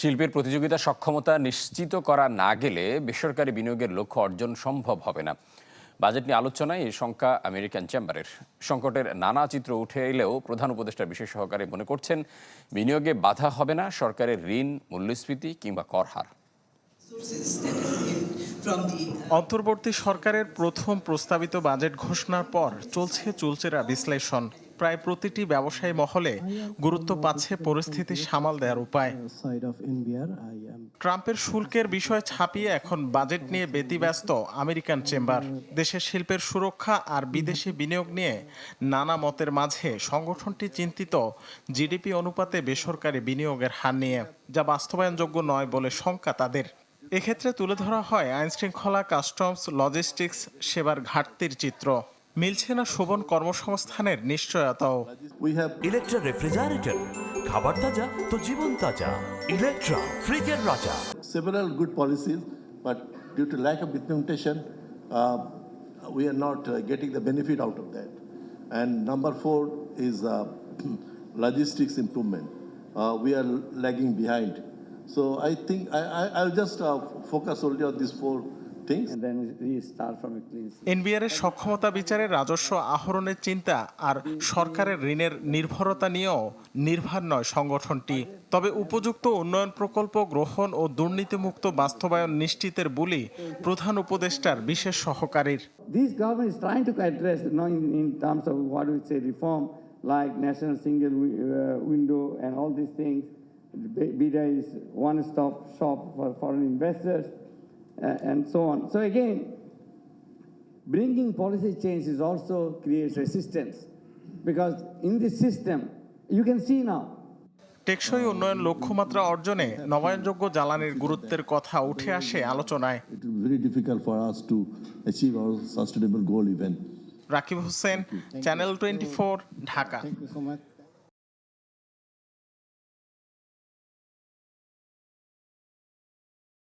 শিল্পের প্রতিযোগিতা সক্ষমতা নিশ্চিত করা না গেলে বেসরকারি বিনিয়োগের লক্ষ্য অর্জন সম্ভব হবে না। বাজেট নিয়ে আলোচনায় এই শঙ্কা আমেরিকান চেম্বারের। সংকটের নানা চিত্র উঠে এলেও প্রধান উপদেষ্টা বিশেষ সহকারে মনে করছেন, বিনিয়োগে বাধা হবে না সরকারের ঋণ, মূল্যস্ফীতি কিংবা কর হার। অন্তর্বর্তী সরকারের প্রথম প্রস্তাবিত বাজেট ঘোষণার পর চলছে চুলচেরা বিশ্লেষণ। প্রায় প্রতিটি ব্যবসায়ী মহলে গুরুত্ব পাচ্ছে পরিস্থিতি সামাল দেওয়ার উপায়। ট্রাম্পের শুল্কের বিষয় ছাপিয়ে এখন বাজেট নিয়ে ব্যতিব্যস্ত আমেরিকান চেম্বার। দেশের শিল্পের সুরক্ষা আর বিদেশি বিনিয়োগ নিয়ে নানা মতের মাঝে সংগঠনটি চিন্তিত জিডিপি অনুপাতে বেসরকারি বিনিয়োগের হার নিয়ে, যা বাস্তবায়নযোগ্য নয় বলে শঙ্কা তাদের। এক্ষেত্রে তুলে ধরা হয় আইনশৃঙ্খলা, কাস্টমস, লজিস্টিক্স, সেবার ঘাটতির চিত্র। মিলছে না শোভন কর্মসংস্থানের নিশ্চয়তাও we have ইলেকট্রা রেফ্রিজারেটর খাবার তাজা তো জীবন তাজা ইলেকট্রা ফ্রিজের রাজা several good policies, but due to lack of implementation, uh, we are not uh, getting the benefit out of that. And number four is uh, logistics improvement. Uh, we are lagging behind. So I think I, I, I'll just uh, focus only on these four এনবিআরের সক্ষমতা বিচারে রাজস্ব আহরণের চিন্তা আর সরকারের ঋণের নির্ভরতা নিয়েও নির্ভার নয় সংগঠনটি। তবে উপযুক্ত উন্নয়ন প্রকল্প গ্রহণ ও দুর্নীতিমুক্ত বাস্তবায়ন নিশ্চিতের বলি প্রধান উপদেষ্টার বিশেষ সহকারীর। This government is to address in terms of what we reform like national single window and all this things one stop shop foreign investors and so on. So again, bringing policy change is also creates resistance because in this system, you can see now, টেকসই উন্নয়ন লক্ষ্যমাত্রা অর্জনে নবায়নযোগ্য জ্বালানির গুরুত্বের কথা উঠে আসে আলোচনায় It will be very difficult for us to achieve our sustainable goal even. Rakib Hossain channel twenty Dhaka